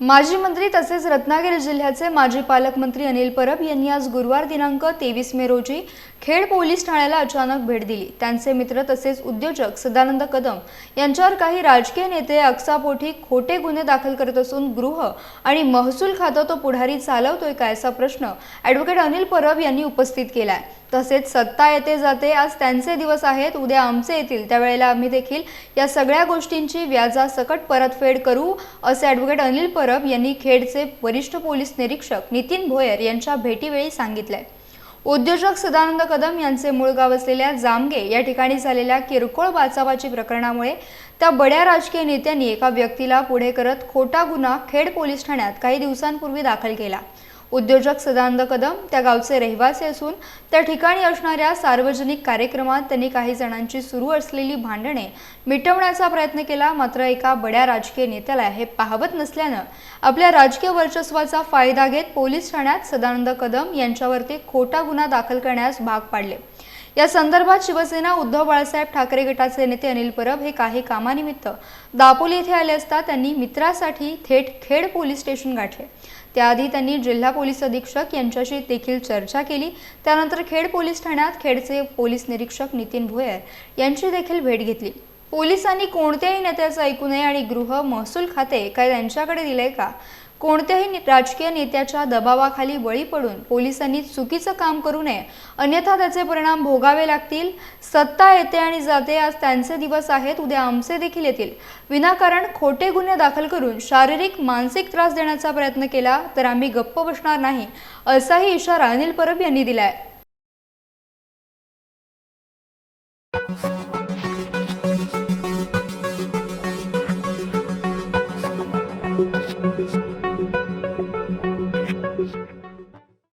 माजी मंत्री तसेच रत्नागिरी जिल्ह्याचे माजी पालकमंत्री अनिल परब यांनी आज गुरुवार दिनांक तेवीस मे रोजी खेड पोलीस ठाण्याला अचानक भेट दिली. त्यांचे मित्र तसेच उद्योजक सदानंद कदम यांच्यावर काही राजकीय नेते अक्सापोटी खोटे गुन्हे दाखल करत असून गृह आणि महसूल खातं तो पुढारी चालवतोय काय असा प्रश्न ॲडव्होकेट अनिल परब यांनी उपस्थित केलाय. तसेच सत्ता येते जाते आज त्यांचे दिवस आहेत. उद्या आमचे येतील. त्यावेळेला आम्ही देखील या सगळ्या गोष्टींची व्याजासकट परतफेड करू असे ॲडव्होकेट अनिल परब यांनी खेडचे वरिष्ठ पोलीस निरीक्षक नितीन भोयर यांच्या भेटीवेळी सांगितलंय. उद्योजक सदानंद कदम यांचे मूळ गाव असलेल्या जामगे या ठिकाणी झालेल्या किरकोळ बाचाबाची प्रकरणामुळे त्या बड्या राजकीय नेत्यांनी एका व्यक्तीला पुढे करत खोटा गुन्हा खेड पोलीस ठाण्यात काही दिवसांपूर्वी दाखल केला. उद्योजक सदानंद कदम त्या गावचे रहिवासी असून त्या ठिकाणी असणाऱ्या सार्वजनिक कार्यक्रमात त्यांनी काही जणांची सुरू असलेली भांडणे मिटवण्याचा प्रयत्न केला. मात्र एका बड्या राजकीय नेत्याला हे पाहवत नसल्यानं आपल्या राजकीय वर्चस्वाचा फायदा घेत पोलीस ठाण्यात सदानंद कदम यांच्यावरती खोटा गुन्हा दाखल करण्यास भाग पाडले. या संदर्भात शिवसेना उद्धव बाळासाहेब ठाकरे गटाचे नेते अनिल परब हे काही कामानिमित्त दापोली येथे आले असता त्यांनी मित्रासाठी थेट खेड पोलीस स्टेशन गाठले. त्याआधी त्यांनी जिल्हा पोलीस अधीक्षक यांच्याशी देखील चर्चा केली. त्यानंतर खेड पोलीस ठाण्यात खेडचे पोलीस निरीक्षक नितीन भोयर यांची देखील भेट घेतली. पोलिसांनी कोणत्याही नेत्याचं ऐकू नये आणि गृह महसूल खाते काय त्यांच्याकडे दिलंय का? कोणत्याही राजकीय नेत्याच्या दबावाखाली बळी पडून पोलिसांनी चुकीचं काम करू नये. अन्यथा त्याचे परिणाम भोगावे लागतील. सत्ता येते आणि जाते आज त्यांचे दिवस आहेत उद्या आमचे देखील येतील. विनाकारण खोटे गुन्हे दाखल करून शारीरिक मानसिक त्रास देण्याचा प्रयत्न केला तर आम्ही गप्प बसणार नाही असाही इशारा अनिल परब यांनी दिलाय.